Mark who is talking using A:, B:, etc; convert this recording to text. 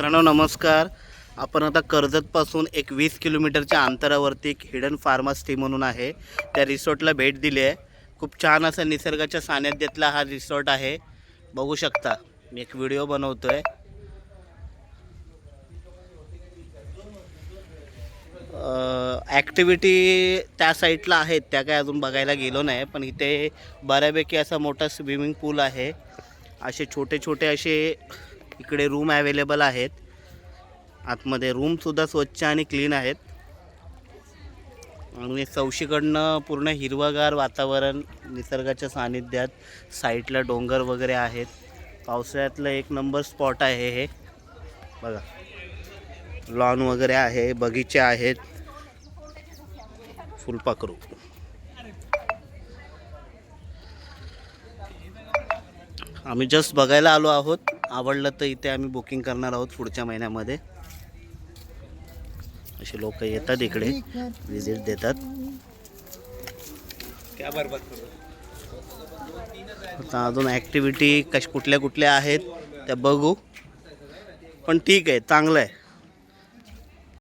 A: मित्रांनो नमस्कार. आपण आता कर्जतपासून एक वीस किलोमीटरच्या अंतरावरती एक हिडन फार्मासिटी म्हणून आहे. त्या रिसॉर्टला भेट दिली आहे. खूप छान असा निसर्गाच्या सानिध्यातला हा रिसॉर्ट आहे. बघू शकता मी एक व्हिडिओ बनवतो आहे ॲक्टिव्हिटी त्या साईडला आहेत. त्या काय अजून बघायला गेलो नाही पण इथे बऱ्यापैकी असा मोठा स्विमिंग पूल आहे. असे छोटे छोटे असे इकडे रूम अवेलेबल आहेत. आतमध्ये रूमसुद्धा स्वच्छ आणि क्लीन आहेत. आणि चौशीकडनं पूर्ण हिरवगार वातावरण निसर्गाच्या सानिध्यात साईडला डोंगर वगैरे आहेत. पावसाळ्यातलं एक नंबर स्पॉट आहे हे. बघा. लॉन वगैरे आहे बगीचे आहेत. फुलपाखरू आम्ही जस्ट बघायला आलो आहोत. आवडलं तर इथे आम्ही बुकिंग करणार आहोत पुढच्या महिन्यामध्ये. असे लोक येतात इकडे व्हिजिट देतात. आता अजून ॲक्टिव्हिटी कश कुठल्या कुठल्या आहेत त्या बघू. पण ठीक आहे चांगलं आहे.